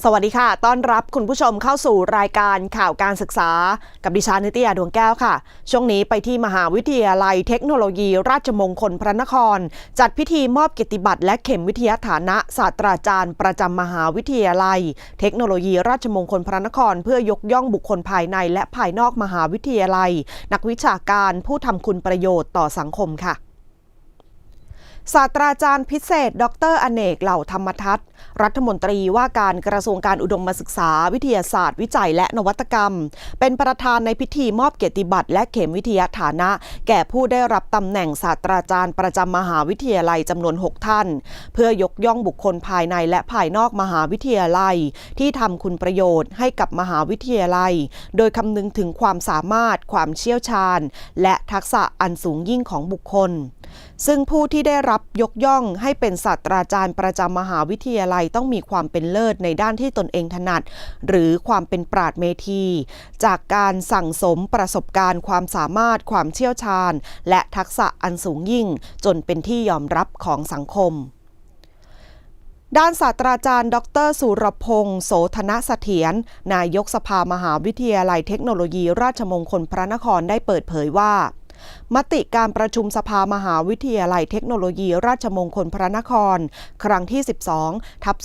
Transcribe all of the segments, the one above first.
สวัสดีค่ะ ต้อนรับคุณผู้ชมเข้าสู่รายการข่าวการศึกษา กับดิฉันนิตยาดวงแก้วค่ะ ช่วงนี้ไปที่มหาวิทยาลัยเทคโนโลยี ราชมงคลพระนคร จัดพิธีมอบเกียรติบัตรและเข็มวิทยาฐานะศาสตราจารย์ ประจำมหาวิทยาลัย เทคโนโลยีราชมงคลพระนคร เพื่อยกย่องบุคคลภายในและภายนอกมหาวิทยาลัย นักวิชาการผู้ทำคุณประโยชน์ต่อสังคมค่ะ ศาสตราจารย์พิเศษ ดรอเนกเหล่าธรรมทัศน์ รัฐมนตรีว่าการกระทรวงการอุดมศึกษา วิทยาศาสตร์ วิจัยและนวัตกรรม เป็นประธานในพิธีมอบเกียรติบัตรและเข็มวิทยาฐานะ แก่ผู้ได้รับตำแหน่งศาสตราจารย์ประจำมหาวิทยาลัยจำนวน 6 ท่าน เพื่อยกย่องบุคคลภายในและภายนอกมหาวิทยาลัย ที่ทำคุณประโยชน์ให้กับมหาวิทยาลัย โดยคำนึงถึงความสามารถ ความเชี่ยวชาญ และทักษะอันสูงยิ่งของบุคคล ซึ่งผู้ที่ได้รับยกย่องให้เป็นศาสตราจารย์ประจำมหาวิทยาลัยต้องมีความเป็นเลิศในด้านที่ตนเองถนัด หรือความเป็นปราดเมธี จากการสั่งสมประสบการณ์ความสามารถความเชี่ยวชาญ และทักษะอันสูงยิ่ง จนเป็นที่ยอมรับของสังคมด้านศาสตราจารย์ ดร สุรพงศ์โสธนเสถียรนายกสภามหาวิทยาลัยเทคโนโลยีราชมงคลพระนครได้เปิดเผยว่า มติการประชุมสภามหาวิทยาลัยเทคโนโลยีราชมงคลพระนคร ครั้งที่ 12 ทับ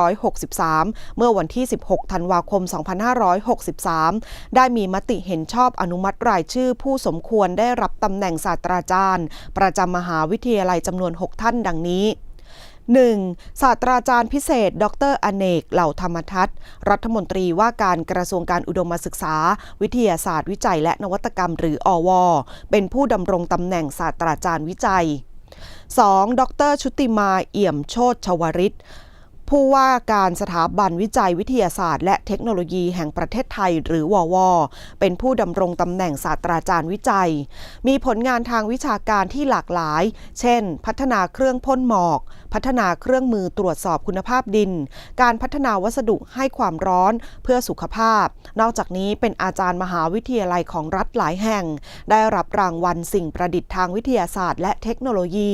2563 เมื่อวันที่ 16 ธันวาคม 2563 ได้มีมติเห็นชอบอนุมัติรายชื่อผู้สมควรได้รับตำแหน่งศาสตราจารย์ ประจำมหาวิทยาลัยจำนวน 6 ท่านดังนี้ 1. ศาสตราจารย์พิเศษ ดรอเนก เหล่าธรรมทัศน์ รัฐมนตรีว่าการกระทรวงการอุดมศึกษา วิทยาศาสตร์วิจัยและนวัตกรรมหรืออว เป็นผู้ดำรงตำแหน่งศาสตราจารย์วิจัย 2. ดรชุติมาเอี่ยมโชตชวริต ผู้ว่าการสถาบันวิจัยวิทยาศาสตร์ และเทคโนโลยีแห่งประเทศไทย หรือววเป็นผู้ดำรงตำแหน่งศาสตราจารย์วิจัย มีผลงานทางวิชาการที่หลากหลาย เช่น พัฒนาเครื่องพ่นหมอก พัฒนาเครื่องมือตรวจสอบคุณภาพดิน การพัฒนาวัสดุให้ความร้อนเพื่อสุขภาพ นอกจากนี้เป็นอาจารย์มหาวิทยาลัยของรัฐหลายแห่ง ได้รับรางวัลสิ่งประดิษฐ์ทางวิทยาศาสตร์ และเทคโนโลยี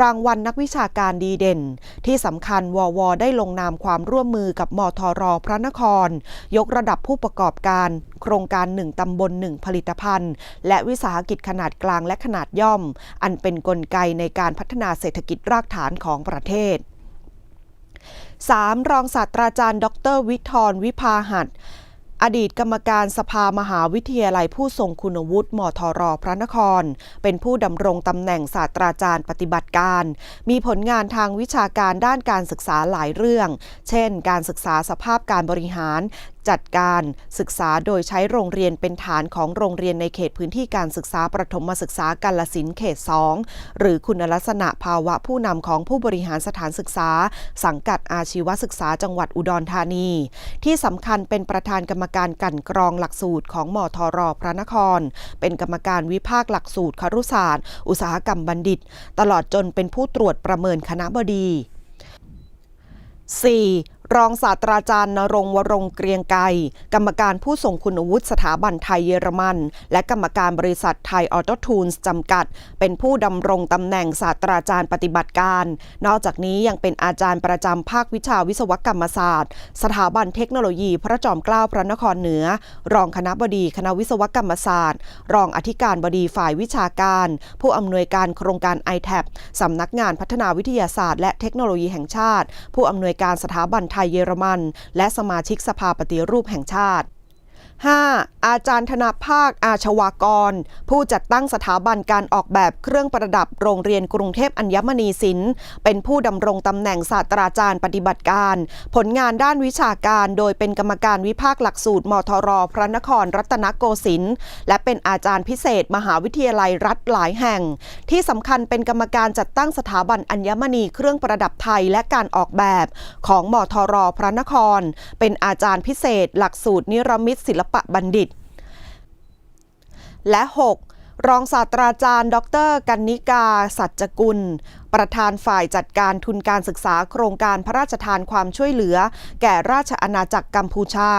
รางวัลนักวิชาการดีเด่น ที่สำคัญววได้ลงนามความร่วมมือกับมทรพระนคร ยกระดับผู้ประกอบการ โครงการ 1 ตำบล 1 ผลิตภัณฑ์ และวิสาหกิจขนาดกลางและขนาดย่อม อันเป็นนกลไกในการพัฒนาเศรษฐกิจรากฐานของประเทศ 3. รองศาสตราจารย์ ดร วิทรวิภาหัด อดีตกรรมการสภามหาวิทยาลัยผู้ทรงคุณวุฒิมทรพระนคร เป็นผู้ดำรงตำแหน่งศาสตราจารย์ปฏิบัติการ มีผลงานทางวิชาการด้านการศึกษาหลายเรื่อง เช่น การศึกษาสภาพการบริหาร จัดการศึกษาโดยใช้โรงเรียนเป็นฐานของโรงเรียนในเขตพื้นที่การศึกษาประถมศึกษากาลสินเขต 2 หรือคุณลักษณะภาวะผู้นำของผู้บริหารสถานศึกษา สังกัดอาชีวศึกษาจังหวัดอุดรธานี ที่สำคัญเป็นประธานกรรมการกันกรองหลักสูตรของมทรพระนคร เป็นกรรมการวิภาคหลักสูตรครุศาสตร์ อุตสาหกรรมบัณฑิต ตลอดจนเป็นผู้ตรวจประเมินคณะบดี 4. รองศาสตราจารย์นรงวรงเกรียงไกรกรรมการผู้ส่งคุณวุฒิสถาบันไทยเยอรมัน และกรรมการบริษัทไทยออโตทูนส์จำกัด เป็นผู้ดำรงตำแหน่งศาสตราจารย์ปฏิบัติการ นอกจากนี้ยังเป็นอาจารย์ประจำภาควิชาวิศวกรรมศาสตร์ สถาบันเทคโนโลยีพระจอมเกล้าพระนครเหนือ รองคณะบดีคณะวิศวกรรมศาสตร์ รองอธิการบดีฝ่ายวิชาการ ผู้อำนวยการโครงการ i t a b สำนักงานพัฒนาวิทยาศาสตร์ และเทคโนโลยีแห่งชาติ ผู้อำนวยการสถาบันไไทยเยอรมัน และสมาชิกสภาปฏิรูปแห่งชาติ 5. อาจารย์ธนภาคอาชวากร ผู้จัดตั้งสถาบันการออกแบบเครื่องประดับโรงเรียนกรุงเทพอัญมณีศิลป์เป็นผู้ดำรงตำแหน่งศาสตราจารย์ปฏิบัติการ ผลงานด้านวิชาการโดยเป็นกรรมการวิภาคหลักสูตรมทร พระนครรัตนโกสินทร์และเป็นอาจารย์พิเศษ มหาวิทยาลัยรัฐหลายแห่ง ที่สำคัญเป็นกรรมการจัดตั้งสถาบันอัญมณีเครื่องประดับไทยและการออกแบบของมทร พระนคร เป็นอาจารย์พิเศษ หลักสูตรนิรมิตศิลปะบัณฑิต และ 6. รองศาสตราจารย์ ดร กันนิกา สัจจกุลประธานฝ่ายจัดการทุนการศึกษาโครงการพระราชทานความช่วยเหลือ แก่ราชอาณาจักรกัมพูชา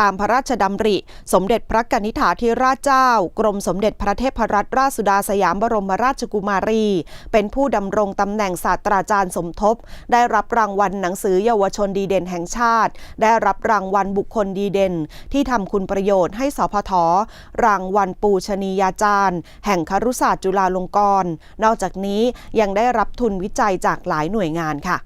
ตามพระราชดำริ สมเด็จพระกนิษฐาธิราชเจ้า กรมสมเด็จพระเทพรัตนราชสุดาสยามบรมราชกุมารี เป็นผู้ดำรงตำแหน่งศาสตราจารย์สมทบ ได้รับรางวัลหนังสือเยาวชนดีเด่นแห่งชาติ ได้รับรางวัลบุคคลดีเด่น ที่ทำคุณประโยชน์ให้สพทรางวัลปูชนียาจารย์ แห่งครุศาสตร์จุฬาลงกรณ์ นอกจากนี้ยังได้รับทุนวิจัยจากหลายหน่วยงานค่ะ